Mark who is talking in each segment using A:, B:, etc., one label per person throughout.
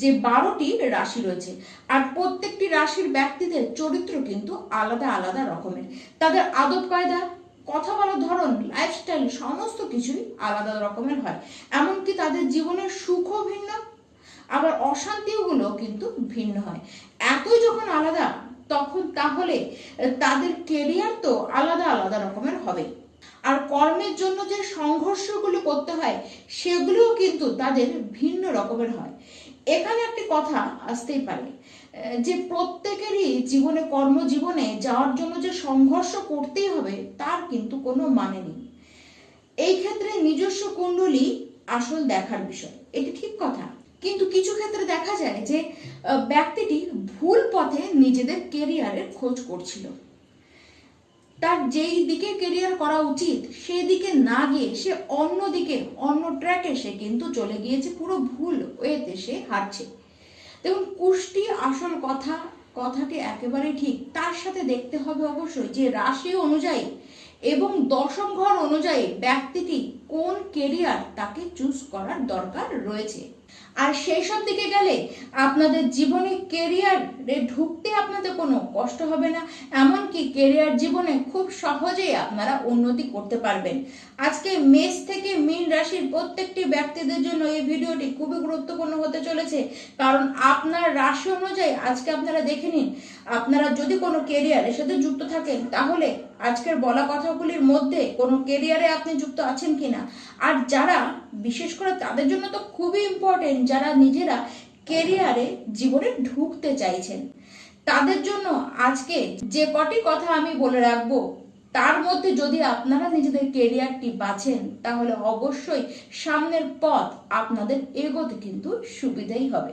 A: যে বারোটি রাশি রয়েছে, আর প্রত্যেকটি রাশির ব্যক্তিদের চরিত্র কিন্তু আলাদা আলাদা রকমের। তাদের আদব কায়দা, কথা বলার ধরন লাইফস্টাইল সমস্ত কিছুই আলাদা রকমের হয়। এমনকি তাদের জীবনের সুখও ভিন্ন, আবার অশান্তিগুলো কিন্তু ভিন্ন হয়। এতই যখন আলাদা, তখন তাহলে তাদের কেরিয়ার তো আলাদা আলাদা রকমের হবে। আর কর্মের জন্য যে সংঘর্ষগুলো করতে হয়, সেগুলোও কিন্তু তাদের ভিন্ন রকমের হয়। এখানে একটি কথা আসতেই পারে, যে প্রত্যেকেরই জীবনে কর্মজীবনে যাওয়ার জন্য যে সংঘর্ষ করতেই হবে, তার কিন্তু কোনো মানে নেই। এই ক্ষেত্রে নিজস্ব কুণ্ডলী আসল দেখার বিষয়, এটি ঠিক কথা। কিন্তু কিছু ক্ষেত্রে দেখা যায় যে, ব্যক্তিটি ভুল পথে নিজেদের কেরিয়ারের খোঁজ করছিল। তার যেই দিকে কেরিয়ার করা উচিত, সেই দিকে না গিয়ে সে অন্য দিকে, অন্য ট্র্যাকে সে কিন্তু চলে গিয়েছে, পুরো ভুল ওয়েতে সে হারছে দেখুন, কুষ্টি আসল কথা, কথাটি একেবারে ঠিক। তার সাথে দেখতে হবে অবশ্যই যে রাশি অনুযায়ী এবং দশম ঘর অনুযায়ী ব্যক্তিটি কোন কেরিয়ার তাকে চুজ করার দরকার রয়েছে। আর সেই সব দিকে গেলে আপনাদের জীবনে কেরিয়ারে ঢুকতে আপনাদের কোনো কষ্ট হবে না, এমনকি কেরিয়ার জীবনে খুব সহজেই আপনারা উন্নতি করতে পারবেন। আজকে মেষ থেকে মীন রাশির প্রত্যেকটি ব্যক্তিদের জন্য এই ভিডিওটি খুবই গুরুত্বপূর্ণ হতে চলেছে, কারণ আপনার রাশি অনুযায়ী আজকে আপনারা দেখে নিন, আপনারা যদি কোনো কেরিয়ারের সাথে যুক্ত থাকেন, তাহলে আজকের বলা কথাগুলির মধ্যে কোনো কেরিয়ারে আপনি যুক্ত আছেন কিনা? আর যারা, বিশেষ করে তাদের জন্য তো খুবই ইম্পর্টেন্ট যারা নিজেরা কেরিয়ারে জীবনে ঢুকতে চাইছেন। তাদের জন্য আজকে যে কটি কথা আমি বলে রাখব, তার মধ্যে যদি আপনারা নিজেদের কেরিয়ারটি বাছেন তাহলে অবশ্যই সামনের পথ আপনাদের এগোতে কিন্তু সুবিধাই হবে।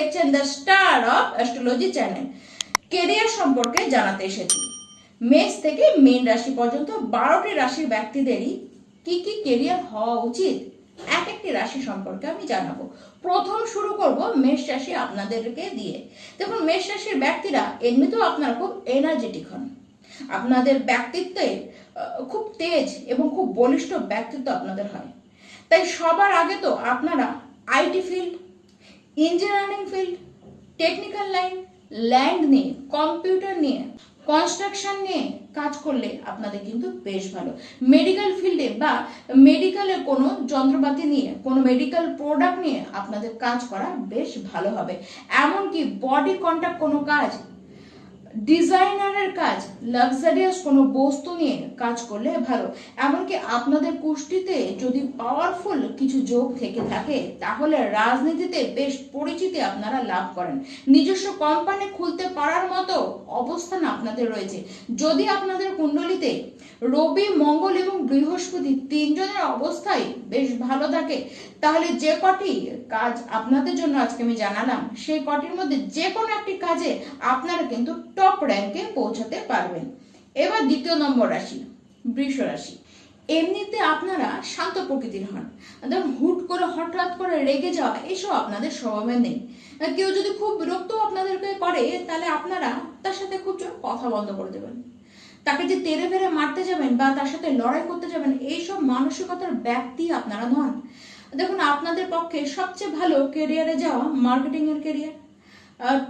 A: দেখছেন the star of astrology channel. Career সম্পর্কে জানাতে এসেছি। মেষ থেকে মীন রাশি পর্যন্ত বারোটি রাশির ব্যক্তিদেরই কি কি কেরিয়ার হওয়া উচিত, এক একটি রাশি সম্পর্কে আমি জানাব। প্রথম শুরু করব মেষ রাশি আপনাদেরকে দিয়ে। দেখুন, মেষ রাশির ব্যক্তিরা এমনিতেও আপনারা খুব এনার্জেটিক হন। আপনাদের ব্যক্তিত্বে খুব তেজ এবং খুব বলিষ্ঠ ব্যক্তিত্ব আপনাদের হয়। তাই সবার আগে তো আপনারা IT field engineering field technical line land নিয়ে কম্পিউটার নিয়ে কনস্ট্রাকশন নিয়ে কাজ করলে আপনাদের কিন্তু বেশ ভালো। মেডিকেল ফিল্ডে বা মেডিকেলে কোনো যন্ত্রপাতি নিয়ে, কোনো মেডিকেল প্রোডাক্ট নিয়ে আপনাদের কাজ করা বেশ ভালো হবে। এমনকি বডি কন্ট্যাক্ট কোনো কাজ ডিজাইনারের কাজ লাক্সারিয়াস কোনো বস্তু নিয়ে কাজ করলে ভালো। এমনকি আপনাদের কুষ্টিতে যদি পাওয়ারফুল কিছু যোগ থেকে থাকে, তাহলে রাজনীতিতে বেশ পরিচিতি আপনারা লাভ করেন। নিজস্ব কোম্পানি খুলতে পারার মতো অবস্থান আপনাদের রয়েছে। যদি আপনাদের কুণ্ডলিতে রবি, মঙ্গল এবং বৃহস্পতি তিনজনের অবস্থাই বেশ ভালো থাকে। তাহলে যে কটি কাজ আপনাদের জন্য আজকে আমি জানালাম, সেই কটির মধ্যে যে কোনো একটি কাজে আপনারা কিন্তু টপ র্যাঙ্কে পৌঁছাতে পারবেন। এবার দ্বিতীয় নম্বর রাশি, বৃষ রাশি। এমনিতে আপনারা শান্ত প্রকৃতির হন। দেখুন হুট করে, হঠাৎ করে রেগে যাওয়া, এসব আপনাদের স্বভাবে নেই। কেউ যদি খুব বিরক্ত আপনাদেরকে করে, তাহলে আপনারা তার সাথে খুব জোর কথা বন্ধ করে দেবেন। তাকে যে তেরে বেড়ে মারতে যাবেন বা তার সাথে লড়াই করতে যাবেন, এইসব মানসিকতার ব্যক্তি আপনারা নন। দেখুন, আপনাদের পক্ষে সবচেয়ে ভালো কেরিয়ারে যাওয়া মার্কেটিং এর কেরিয়ার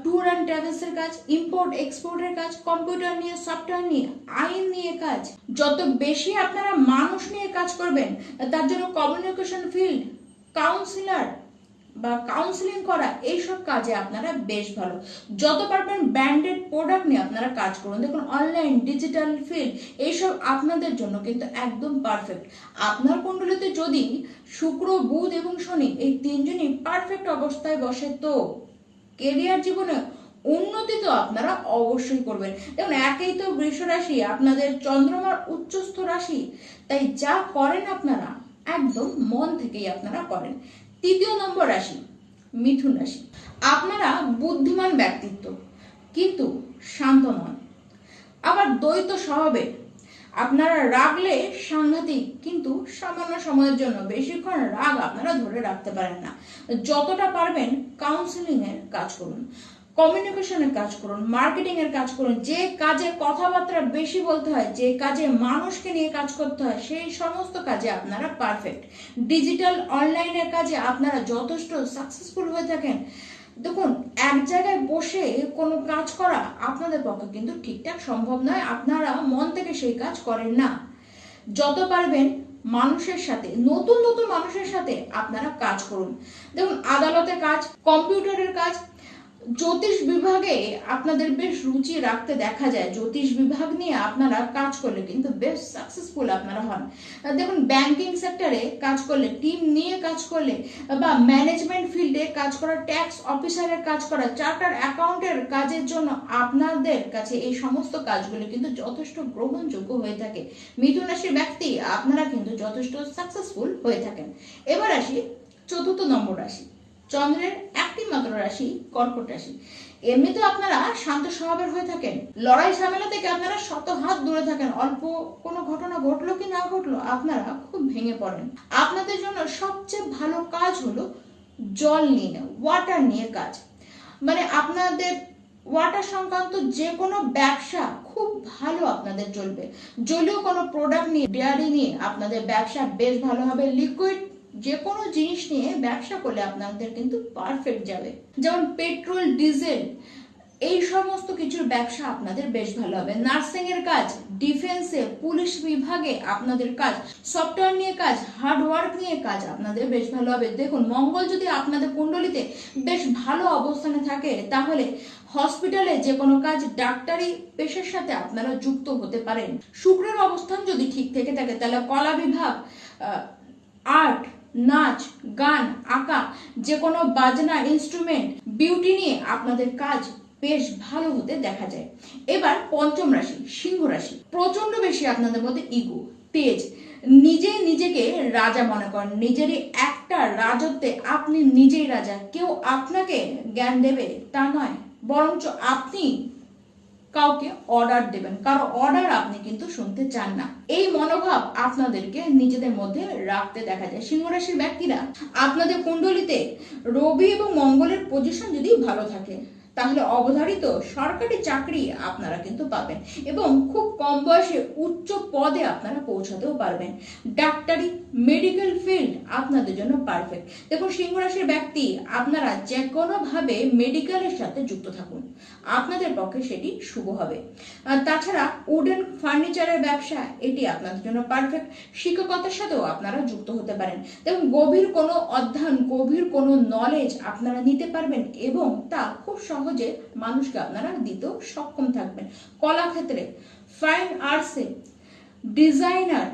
A: ট্যুর অ্যান্ড ট্রাভেলস এর কাজ ইম্পোর্ট এক্সপোর্টের কাজ কম্পিউটার নিয়ে সফটওয়্যার নিয়ে, আইন নিয়ে কাজ। যত বেশি আপনারা মানুষ নিয়ে কাজ করবেন, তার জন্য কমিউনিকেশন ফিল্ড কাউন্সিলর বা কাউন্সিলিং করা, এইসব কাজে আপনারা বেশ ভালো। যত পারবেন ব্র্যান্ডেড প্রোডাক্ট নিয়ে আপনারা কাজ করুন। দেখুন অনলাইন ডিজিটাল ফিল্ড এইসব আপনাদের জন্য কিন্তু একদম পারফেক্ট আপনার কুণ্ডলিতে যদি শুক্র, বুধ এবং শনি এই তিনজনই পারফেক্ট অবস্থায় বসে, তো কেরিয়ার জীবনে উন্নতি তো আপনারা অবশ্যই করবেন। দেখুন, একেই তো বৃষ রাশি, আপনাদের চন্দ্রমার উচ্চস্থ রাশি। তাই যা করেন আপনারা, একদম মন থেকেই আপনারা করেন। তৃতীয় নম্বর রাশি, মিথুন রাশি। আপনারা বুদ্ধিমান ব্যক্তিত্ব, কিন্তু শান্ত নন। আবার দ্বৈত স্বভাবে আপনারা রাগলে সাংঘাতিক, কিন্তু সামান্য সময়ের জন্য বেশিক্ষণ রাগ আপনারা ধরে রাখতে পারেন না। যতটা পারবেন কাউন্সিলিং এর কাজ করুন। কমিউনিকেশনের কাজ করুন মার্কেটিং এর কাজ করুন, যে কাজে কথাবার্তা বেশি বলতে হয়, যে কাজে মানুষকে নিয়ে কাজ করতে হয়, সেই সমস্ত কাজে আপনারা পারফেক্ট ডিজিটাল অনলাইনের কাজে আপনারা যথেষ্ট সাকসেসফুল হয়ে থাকেন। দেখুন, এক জায়গায় বসে কোনো কাজ করা আপনাদের পক্ষে কিন্তু ঠিকঠাক সম্ভব নয়, আপনারা মন থেকে সেই কাজ করেন না। যত পারবেন মানুষের সাথে, নতুন নতুন মানুষের সাথে আপনারা কাজ করুন। দেখুন, আদালতের কাজ কম্পিউটারের কাজ জ্যোতিষ বিভাগে আপনাদের বেশ রুচি রাখতে দেখা যায়। জ্যোতিষ বিভাগ নিয়ে আপনারা কাজ করলে কিন্তু বেশ সাকসেসফুল আপনারা হন। দেখুন ব্যাংকিং সেক্টরে কাজ করলে টিম নিয়ে কাজ করলে, বা ম্যানেজমেন্ট ফিল্ডে কাজ করা ট্যাক্স অফিসারের কাজ করা চার্টার অ্যাকাউন্টের কাজের জন্য আপনাদের কাছে এই সমস্ত কাজগুলো কিন্তু যথেষ্ট গ্রহণযোগ্য হয়ে থাকে। মিথুন রাশির ব্যক্তি আপনারা কিন্তু যথেষ্ট সাকসেসফুল হয়ে থাকেন। এবার আসি চতুর্থ নম্বর রাশি। চন্দ্রের একটি মাত্র রাশি, কর্কট রাশি। এমনিতে আপনারা শান্ত স্বভাবের হয়ে থাকেন। লড়াই ঝামেলা থেকে আপনারা শত হাত দূরে থাকেন। অল্প কোনো ঘটনা ঘটলো কি না ঘটলো আপনারা খুব ভেঙে পড়েন। আপনাদের জন্য সবচেয়ে ভালো কাজ হলো জল নিয়ে ওয়াটার নিয়ে কাজ। মানে আপনাদের ওয়াটার সংক্রান্ত যে কোনো ব্যবসা খুব ভালো আপনাদের চলবে। জলীয় কোনো প্রোডাক্ট নিয়ে ডেয়ারি নিয়ে আপনাদের ব্যবসা বেশ ভালো হবে লিকুইড যে কোনো জিনিস নিয়ে ব্যবসা করলে আপনাদের কিন্তু পারফেক্ট যাবে। যেমন পেট্রোল ডিজেল এই সমস্ত কিছুর ব্যবসা আপনাদের বেশ ভালো হবে। নার্সিং এর কাজ ডিফেন্সে পুলিশ বিভাগে আপনাদের কাজ সফটওয়্যার নিয়ে কাজ হার্ড ওয়ার্ক নিয়ে কাজ আপনাদের বেশ ভালো হবে। দেখুন, মঙ্গল যদি আপনাদের কুণ্ডলিতে বেশ ভালো অবস্থানে থাকে, তাহলে হসপিটালে যে কোনো কাজ ডাক্তারি পেশার সাথে আপনারা যুক্ত হতে পারেন। শুক্রের অবস্থান যদি ঠিক থেকে থাকে, তাহলে কলা বিভাগ আর্ট নাচ, গান, আঁকা, যে কোনো বাজনা ইনস্ট্রুমেন্ট বিউটি নিয়ে আপনাদের কাজ বেশ ভালো হতে দেখা যায়। এবার পঞ্চম রাশি, সিংহ রাশি। প্রচণ্ড বেশি আপনাদের মধ্যে ইগো তেজ। নিজে নিজেকে রাজা মনে করেন। নিজেরই একটা রাজত্বে আপনি নিজেই রাজা। কেউ আপনাকে জ্ঞান দেবে তা নয়। বরঞ্চ আপনি কাউকে অর্ডার দেবেন। কারও অর্ডার আপনি কিন্তু শুনতে চান না। এই মনোভাব আপনাদেরকে নিজেদের মধ্যে রাখতে দেখা যায়। সিংহ রাশির ব্যক্তিরা, আপনাদের কুণ্ডলিতে রবি এবং মঙ্গলের পজিশন যদি ভালো থাকে তাহলে অবধারিত সরকারি চাকরি আপনারা কিন্তু পাবেন এবং খুব কম বয়সে উচ্চ পদে আপনারা পৌঁছাতেও পারবেন। ডাক্তারি মেডিকেল ফিল্ড আপনাদের জন্য পারফেক্ট দেখুন, সিংহ রাশির ব্যক্তি, আপনারা যে কোনোভাবে মেডিকেলের সাথে যুক্ত থাকুন। আপনাদের পক্ষে সেটি শুভ হবে। তাছাড়া উডেন ফার্নিচারের ব্যবসা, এটি আপনাদের জন্য পারফেক্ট শিক্ষকতার সাথেও আপনারা যুক্ত হতে পারেন। দেখুন, গভীর কোনো অধ্যয়ন, গভীর কোনো নলেজ আপনারা নিতে পারবেন এবং তা খুব সহজে মানুষকে আপনারা দিতেও সক্ষম থাকবেন। কলাক্ষেত্রে ফাইন আর্টসে ডিজাইনার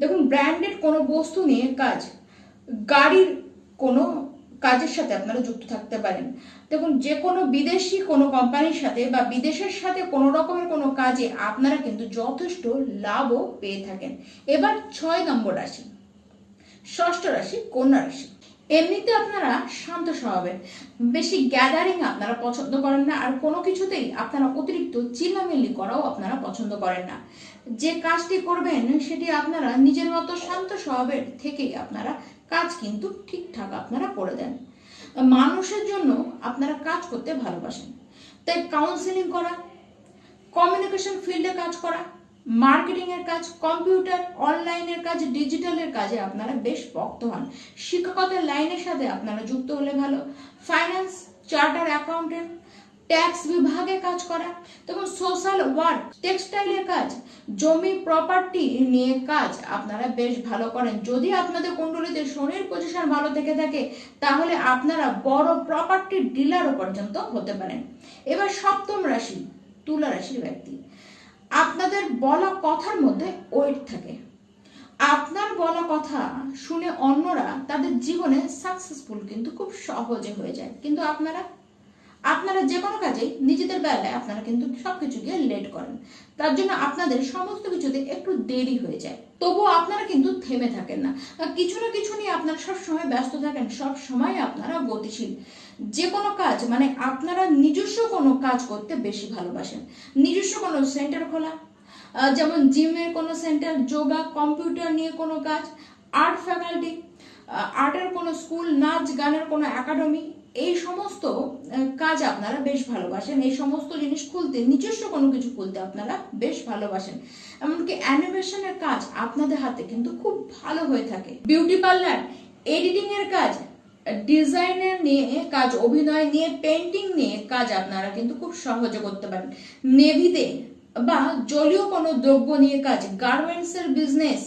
A: দেখুন ব্র্যান্ডেড কোনো বস্তু নিয়ে কাজ, গাড়ির কোনো কাজের সাথে আপনারা যুক্ত থাকতে পারেন। দেখুন যে কোনো বিদেশি কোনো কোম্পানির সাথে বা বিদেশের সাথে কোনো রকমের কোনো কাজে আপনারা কিন্তু যথেষ্ট লাভও পেয়ে থাকেন। এবার ছয় নম্বর রাশি, ষষ্ঠ রাশি, কন্যা রাশি। এমনিতে আপনারা শান্ত স্বভাবের। বেশি গ্যাদারিং আপনারা পছন্দ করেন না আর কোনো কিছুতেই আপনারা অতিরিক্ত চিল্লামিল্লি করাও আপনারা পছন্দ করেন না। যে কাজটি করবেন সেটি আপনারা নিজের মতো শান্ত স্বভাবের থেকেই আপনারা কাজ কিন্তু ঠিকঠাক আপনারা করে দেন। মানুষের জন্য আপনারা কাজ করতে ভালোবাসেন। তাই কাউন্সিলিং করা কমিউনিকেশন ফিল্ডে কাজ করা মার্কেটিং এর কাজ কম্পিউটার অনলাইনের কাজ ডিজিটালের কাজে আপনারা বেশ পক্ত হন। শিক্ষকতার লাইনের সাথে আপনারা যুক্ত হলে ভালো। ফাইন্যান্স চার্টার অ্যাকাউন্টেন্ট ট্যাক্স বিভাগে কাজ করা তখন সোশ্যাল ওয়ার্ক টেক্সটাইলের কাজ, জমি প্রপার্টি নিয়ে কাজ আপনারা বেশ ভালো করেন। যদি আপনাদের কুণ্ডলিতে শনির পজিশন ভালো থেকে থাকে, তাহলে আপনারা বড় প্রপার্টি ডিলারও পর্যন্ত হতে পারেন। এবার সপ্তম রাশি, তুলা রাশির ব্যক্তি। আপনাদের বলা কথার মধ্যে ওয়েট থাকে। আপনার বলা কথা শুনে অন্যরা তাদের জীবনে সাকসেসফুল কিন্তু খুব সহজে হয়ে যায়। কিন্তু আপনারা আপনারা যে কোনো কাজে নিজেদের বেলায় আপনারা কিন্তু সবকিছু গিয়ে লেট করেন। তার জন্য আপনাদের সমস্ত কিছুতে একটু দেরি হয়ে যায়। তবুও আপনারা কিন্তু থেমে থাকেন না। কিছু না কিছু নিয়ে আপনারা সব সময় ব্যস্ত থাকেন সব সময় আপনারা গতিশীল। যে কোনো কাজ মানে আপনারা নিজস্ব কোনো কাজ করতে বেশি ভালোবাসেন। নিজস্ব কোনো সেন্টার খোলা যেমন জিমের কোনো সেন্টার যোগা কম্পিউটার নিয়ে কোনো কাজ আর্ট ফ্যাকাল্টি আর্টের কোনো স্কুল নাচ, গানের কোনো একাডেমি এই সমস্ত কাজ আপনারা বেশ ভালোবাসেন। এই সমস্ত জিনিস খুলতে, নিজস্ব কোনো কিছু খুলতে আপনারা বেশ ভালোবাসেন। এমনকি অ্যানিমেশনের কাজ আপনাদের হাতে কিন্তু খুব ভালো হয়ে থাকে। বিউটি পার্লার এডিটিং এর কাজ ডিজাইনের নিয়ে কাজ, অভিনয় নিয়ে পেন্টিং নিয়ে কাজ আপনারা কিন্তু খুব সহজে করতে পারেন। নেভিতে বা জলীয় কোনো দ্রব্য নিয়ে কাজ গার্মেন্টস এর বিজনেস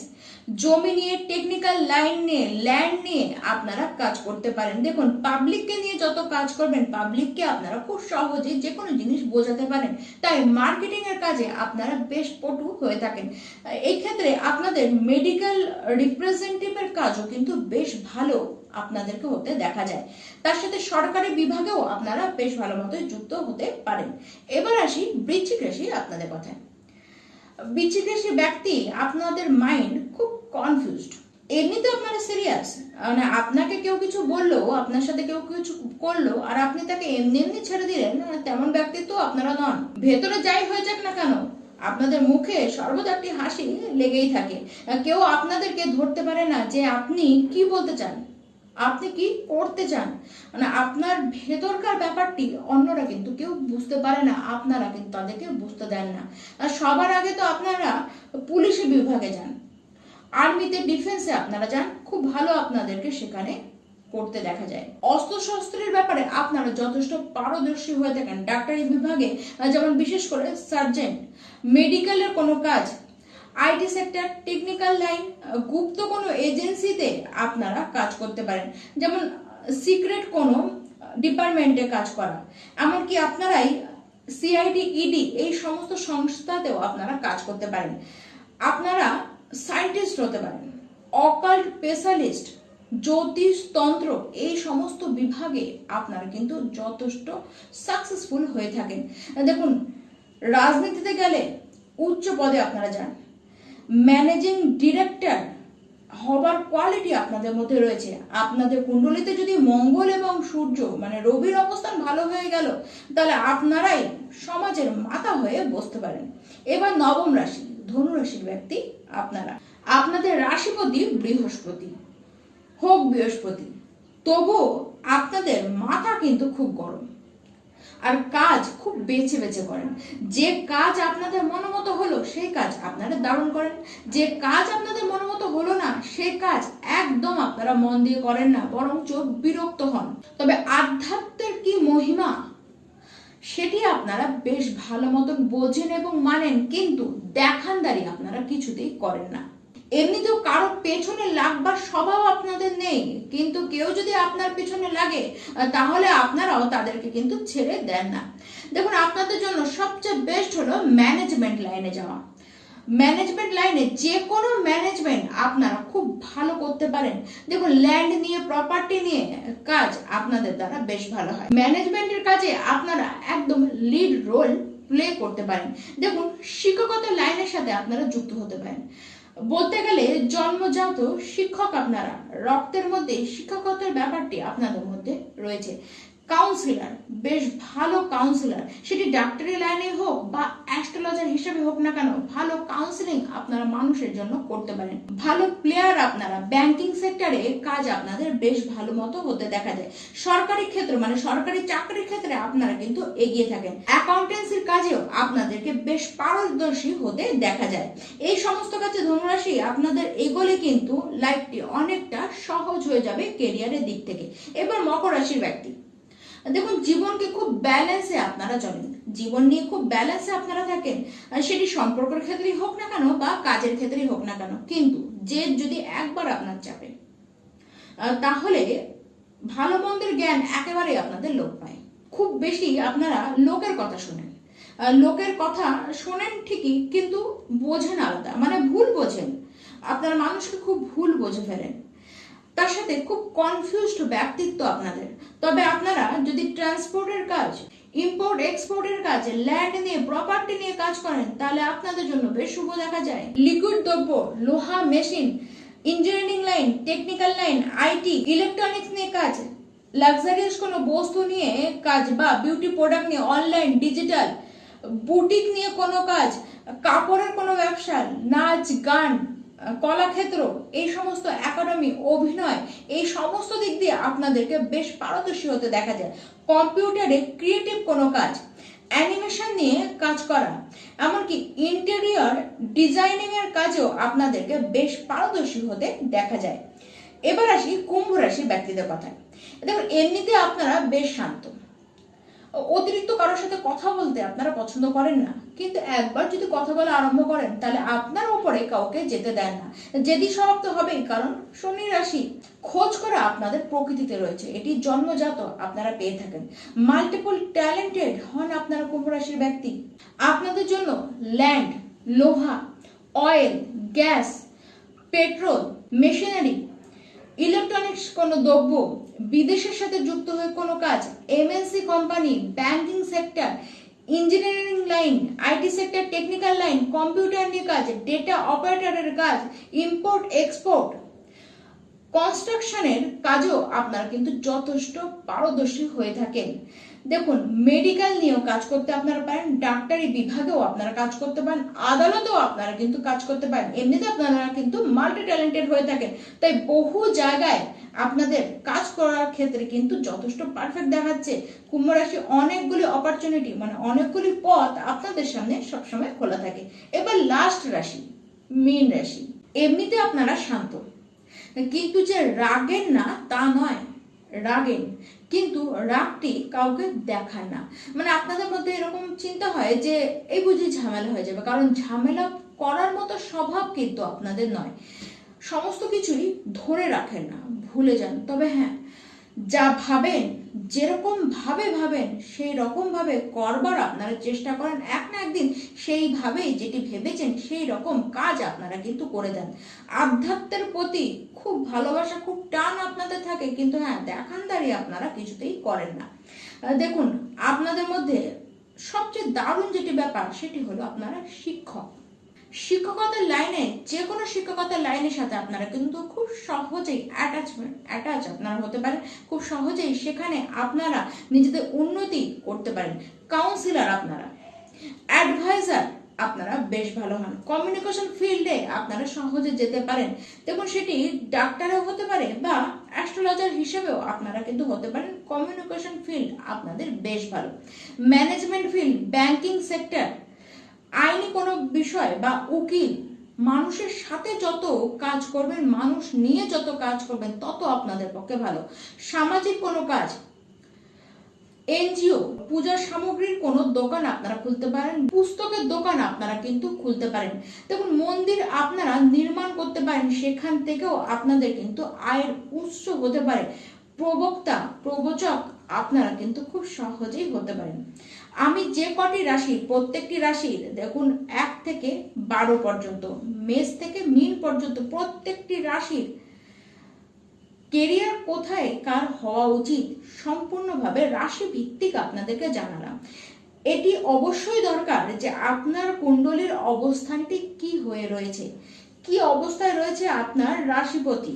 A: জমি নিয়ে টেকনিক্যাল লাইন নিয়ে ল্যান্ড নিয়ে আপনারা কাজ করতে পারেন। দেখুন পাবলিককে নিয়ে যত কাজ করবেন পাবলিককে আপনারা খুব সহজেই যে কোনো জিনিস বোঝাতে পারেন। তাই মার্কেটিং এর কাজে আপনারা বেশ পটু হয়ে থাকেন। এই ক্ষেত্রে আপনাদের মেডিকেল রিপ্রেজেন্টেটিভের কাজও কিন্তু বেশ ভালো আপনাদেরকে হতে দেখা যায়। তার সাথে সরকারি বিভাগেও আপনারা বেশ ভালো মতোই যুক্ত হতে পারেন। এবার আসি বৃশ্চিক রাশি আপনাদের কথায়। বৃশ্চিক রাশি ব্যক্তি আপনাদের মাইন্ড খুব কনফিউজড এমনিতে আপনারা সিরিয়াস মানে আপনাকে কেউ কিছু বলল আপনার সাথে কেউ কিছু করল আর আপনি তাকে এমনি এমনি ছেড়ে দিলেন না, তেমন ব্যক্তি তো আপনারা নন। ভেতরে যাই হয়ে যাক না কেন আপনাদের মুখে সর্বদা একটি হাসি লেগেই থাকে। কেউ আপনাদেরকে ধরতে পারে না যে আপনি কি বলতে চান। আপনি কি করতে চান? মানে আপনার ভেতরকার ব্যাপারটি অন্যরা কিন্তু কেউ বুঝতে পারে না, আপনারা কিন্তু তাদেরকে বুঝতে দেন না। আর সবার আগে তো আপনারা পুলিশি বিভাগে যান। আর্মিতে ডিফেন্সে আপনারা যান, খুব ভালো আপনাদেরকে সেখানে করতে দেখা যায়। অস্ত্রশস্ত্রের ব্যাপারে আপনারা যথেষ্ট পারদর্শী হয়ে থাকেন। ডাক্তারি বিভাগে যেমন বিশেষ করে সার্জেন্ট, মেডিকেলের কোনো কাজ আইটি সেক্টর, টেকনিক্যাল লাইন গুপ্ত কোনো এজেন্সিতে আপনারা কাজ করতে পারেন। যেমন, সিক্রেট কোনো ডিপার্টমেন্টে কাজ করা। এমনকি আপনারাই সিআইডি, ইডি এই সমস্ত সংস্থাতেও আপনারা কাজ করতে পারেন। আপনারা সায়েন্টিস্ট হতে পারেন, অকাল্ট স্পেশালিস্ট, জ্যোতিষ তন্ত্র এই সমস্ত বিভাগে আপনারা কিন্তু যথেষ্ট সাকসেসফুল হয়ে থাকেন। দেখুন, রাজনীতিতে গেলে উচ্চ পদে আপনারা যান ম্যানেজিং ডিরেক্টর হবার কোয়ালিটি আপনাদের মধ্যে রয়েছে। আপনাদের কুণ্ডলিতে যদি মঙ্গল এবং সূর্য মানে রবির অবস্থান ভালো হয়ে গেল, তাহলে আপনারাই সমাজের মাথা হয়ে বসতে পারেন। এবার নবম রাশি ধনু রাশির ব্যক্তি আপনারা। আপনাদের রাশিপতি বৃহস্পতি, হোক বৃহস্পতি। তবুও আপনাদের মাথা কিন্তু খুব গরম। আর কাজ খুব বেছে বেছে করেন। যে কাজ আপনাদের মনোমতো হলো, সেই কাজ আপনারা দারুণ করেন। যে কাজ আপনাদের মনোমতো হলো না, সেই কাজ একদম আপনারা মন দিয়ে করেন না বরঞ্চ বিরক্ত হন। তবে আধ্যাত্মের কি মহিমা? সেটি আপনারা বেশ ভালো মতন বোঝেন এবং মানেন, কিন্তু দেখানদারি আপনারা কিছুতেই করেন না। এমনিতেও কারও পেছনে লাগবার স্বভাব আপনাদের নেই, কিন্তু কেউ যদি আপনার পেছনে লাগে তাহলে আপনারাও তাদেরকে কিন্তু ছেড়ে দেন না। দেখুন, আপনাদের জন্য সবচেয়ে বেস্ট হলো ম্যানেজমেন্ট লাইনে যাওয়া। ম্যানেজমেন্ট লাইনে যে কোনো ম্যানেজমেন্ট আপনারা খুব ভালো করতে পারেন। দেখুন ল্যান্ড নিয়ে প্রপার্টি নিয়ে কাজ আপনাদের দ্বারা বেশ ভালো হয়। ম্যানেজমেন্টের কাজে আপনারা একদম লিড রোল প্লে করতে পারেন। দেখুন, শিক্ষকতা লাইনের সাথে আপনারা যুক্ত হতে পারেন। বলতে গেলে জন্মজাত শিক্ষক আপনারা। রক্তের মধ্যে শিক্ষকতার ব্যাপারটি আপনাদের মধ্যে রয়েছে। কাউন্সিলর বেশ ভালো কাউন্সিলর সেটি ডাক্তারি লাইনে হোক বা অ্যাস্ট্রোলজার হিসেবে হোক না কেন, ভালো কাউন্সিলিং আপনারা মানুষের জন্য করতে পারেন। ভালো প্লেয়ার আপনারা ব্যাংকিং সেক্টরে কাজ আপনাদের বেশ ভালো মতো হতে দেখা যায়। সরকারি ক্ষেত্র মানে সরকারি চাকরির ক্ষেত্রে আপনারা কিন্তু এগিয়ে থাকেন। অ্যাকাউন্টেন্সির কাজেও পারদর্শী হতে দেখা যায়। এই সমস্ত কাছে ধনুরাশি আপনাদের এগোলে কিন্তু লাইফটি অনেকটা সহজ হয়ে যাবে কেরিয়ারের দিক থেকে। এবার মকর রাশির ব্যক্তি। দেখুন, জীবনকে খুব ব্যালেন্সে আপনারা চলেন। জীবন নিয়ে খুব ব্যালেন্সে আপনারা থাকেন। সেটি সম্পর্কের ক্ষেত্রেই হোক না কেন বা কাজের ক্ষেত্রেই হোক না কেন, কিন্তু যে যদি একবার আপনার চাপে তাহলে ভালো মন্দের জ্ঞান একেবারেই আপনাদের লোক পায়। খুব বেশি আপনারা লোকের কথা শোনেন। লোকের কথা শোনেন ঠিকই, কিন্তু বোঝেন আলাদা মানে ভুল বোঝেন। আপনারা মানুষকে খুব ভুল বুঝে ফেলেন। তার সাথে খুব কনফিউজড ব্যক্তিত্ব আপনাদের। তবে আপনারা যদি ট্রান্সপোর্টের কাজ ইম্পোর্ট এক্সপোর্টের কাজ ল্যান্ড নিয়ে প্রপার্টি নিয়ে কাজ করেন, তাহলে আপনাদের জন্য বেশ শুভ দেখা যায়। লিকুইড দ্রব্য, লোহা machine engineering line technical line IT electronics নিয়ে কাজ লাক্সারিয়াস কোনো বস্তু নিয়ে কাজ বা বিউটি প্রোডাক্ট নিয়ে অনলাইন ডিজিটাল বুটিক নিয়ে কোনো কাজ, কাপড়ের কোনো ব্যবসা, নাচ, গান, কলাক্ষেত্র, এই সমস্ত একাডেমি, অভিনয়, এই সমস্ত দিক দিয়ে আপনাদেরকে বেশ পারদর্শী হতে দেখা যায়। কম্পিউটারে ক্রিয়েটিভ কোনো কাজ, অ্যানিমেশন নিয়ে কাজ করা, এমনকি ইন্টেরিয়র ডিজাইনিং এর কাজেও আপনাদেরকে বেশ পারদর্শী হতে দেখা যায়। এবার আসি কুম্ভ রাশি ব্যক্তিদের কথায়। দেখুন, এমনিতে আপনারা বেশ শান্ত। অতিরিক্ত কারোর সাথে কথা বলতে আপনারা পছন্দ করেন না। কিন্তু একবার যদি কথা বলা আরম্ভ করেন, তাহলে আপনার ওপরে কাউকে যেতে দেন না। যেদি সমাপ্ত হবেই কারণ শনি রাশি খোঁজ করা আপনাদের প্রকৃতিতে রয়েছে। এটি জন্মজাত, আপনারা পেয়ে থাকেন। মাল্টিপল ট্যালেন্টেড হন আপনারা কুম্ভ রাশির ব্যক্তি। আপনাদের জন্য ল্যান্ড লোহা oil gas petrol machinery electronics কোনো দ্রব্য বিদেশের সাথে যুক্ত হয়ে কোনো কাজ MNC company banking sector engineering line IT sector technical line computer নিয়ে কাজ ডেটা অপারেটরের কাজ ইম্পোর্ট এক্সপোর্ট কনস্ট্রাকশনের কাজও আপনার কিন্তু যথেষ্ট পারদর্শী হয়ে থাকেন। দেখুন মেডিকেল নিয়েও কাজ করতে আপনারা পারেন, ডাক্তারি বিভাগেও আপনারা কাজ করতে পারেন, আদালতেও আপনারা কিন্তু কাজ করতে পারেন। এমনিতে আপনারা কিন্তু মাল্টি ট্যালেন্টেড হয়ে থাকেন। তাই বহু জায়গায় আপনাদের কাজ করার ক্ষেত্রে কিন্তু যথেষ্ট পারফেক্ট দেখাচ্ছে। কুম্ভ রাশি অনেকগুলি অপরচুনিটি মানে অনেকগুলি পথ আপনাদের সামনে সবসময় খোলা থাকে। এবার লাস্ট রাশি, মীন রাশি। এমনিতে আপনারা শান্ত। কিন্তু যে রাগেন না, তা নয়। রাগেন। কিন্তু রাগটি কাউকে দেখায় না। মানে আপনাদের মধ্যে এরকম চিন্তা হয় যে, এই বুঝি ঝামেলা হয়ে যাবে। কারণ ঝামেলা করার মতো স্বভাব কিন্তু আপনাদের নয়। সমস্ত কিছুই ধরে রাখেন না। ভুলে যান। তবে হ্যাঁ যা ভাবেন, যেরকম ভাবে ভাবেন, সেই রকম ভাবে করবার আপনারা চেষ্টা করেন। এক না একদিন সেইভাবেই যেটি ভেবেছেন, সেই রকম কাজ আপনারা কিন্তু করে দেন। আধ্যাত্মের প্রতি খুব ভালোবাসা, খুব টান আপনাদের থাকে, কিন্তু হ্যাঁ দেখানদারি আপনারা কিছুতেই করেন না। দেখুন, আপনাদের মধ্যে সবচেয়ে দারুণ যেটি ব্যাপার, সেটি হলো আপনারা শিক্ষক। শিক্ষকতার লাইনে যে কোনো শিক্ষকতার লাইনের সাথে আপনারা কিন্তু খুব সহজেই অ্যাটাচমেন্ট অ্যাটাচ আপনারা হতে পারেন খুব সহজেই সেখানে আপনারা নিজেদের উন্নতি করতে পারেন। কাউন্সিলর আপনারা অ্যাডভাইজার আপনারা বেশ ভালো হন। কমিউনিকেশন ফিল্ডে আপনারা সহজে যেতে পারেন। দেখুন, সেটি ডাক্তারও হতে পারে বা অ্যাস্ট্রোলজার হিসেবেও আপনারা কিন্তু হতে পারেন। কমিউনিকেশন ফিল্ড আপনাদের বেশ ভালো। ম্যানেজমেন্ট ফিল্ড ব্যাংকিং সেক্টর আইনি কোনো বিষয় বা উকিল মানুষের সাথে যত কাজ করবেন, মানুষ নিয়ে যত কাজ করবেন, তত আপনাদের পক্ষে ভালো। সামাজিক কোনো কাজ, এনজিও পূজার সামগ্রীর কোনো দোকান আপনারা খুলতে পারেন, পুস্তকের দোকান আপনারা কিন্তু খুলতে পারেন। দেখুন, মন্দির আপনারা নির্মাণ করতে পারেন, সেখান থেকেও আপনাদের কিন্তু আয়ের উৎস হতে পারে। প্রবক্তা, প্রবচক আপনারা কিন্তু খুব সহজেই হতে পারেন। আমি যে কটি রাশি প্রত্যেকটি রাশির, দেখুন, এক থেকে বারো পর্যন্ত, মেষ থেকে মিন পর্যন্ত প্রত্যেকটি রাশির কেরিয়ার কোথায় কার হওয়া উচিত, সম্পূর্ণভাবে রাশি ভিত্তিক আপনাদেরকে জানালাম। এটি অবশ্যই দরকার যে আপনার কুণ্ডলীর অবস্থানটি কি হয়ে রয়েছে, কি অবস্থায় রয়েছে আপনার রাশিপতি।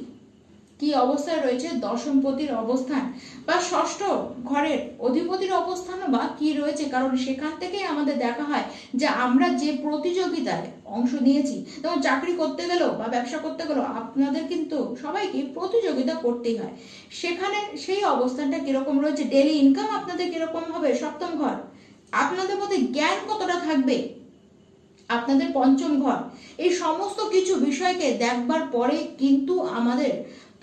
A: কি অবস্থায় রয়েছে দশমপতির অবস্থান? বা ষষ্ঠ ঘরের অধিপতির অবস্থান বা কি রয়েছে? কারণ সেখান থেকেই আমাদের দেখা হয় যে আমরা যে প্রতিযোগিতায় অংশ নিয়েছি, যেমন চাকরি করতে গেলেও বা ব্যবসা করতে গেলেও আপনাদের কিন্তু সবাইকে প্রতিযোগিতা করতেই হয়। সেখানে সেই অবস্থানটা কীরকম রয়েছে? ডেলি ইনকাম আপনাদের কীরকম হবে? সপ্তম ঘর। আপনাদের মধ্যে জ্ঞান কতটা থাকবে? আপনাদের পঞ্চম ঘর। এই সমস্ত কিছু বিষয়কে দেখবার পরে কিন্তু আমাদের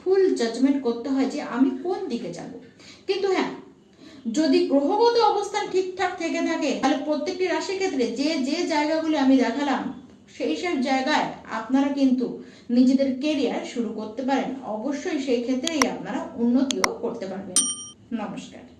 A: ফুল জাজমেন্ট করতে হয় যে আমি কোন দিকে যাব। কিন্তু হ্যাঁ যদি গ্রহগত অবস্থান ঠিকঠাক থেকে থাকে, তাহলে প্রত্যেকটি রাশি ক্ষেত্রে যে যে জায়গাগুলি আমি দেখালাম, সেই সব জায়গায় আপনারা কিন্তু নিজেদের কেরিয়ার শুরু করতে পারেন। অবশ্যই সেই ক্ষেত্রেই আপনারা উন্নতিও করতে পারবেন। নমস্কার।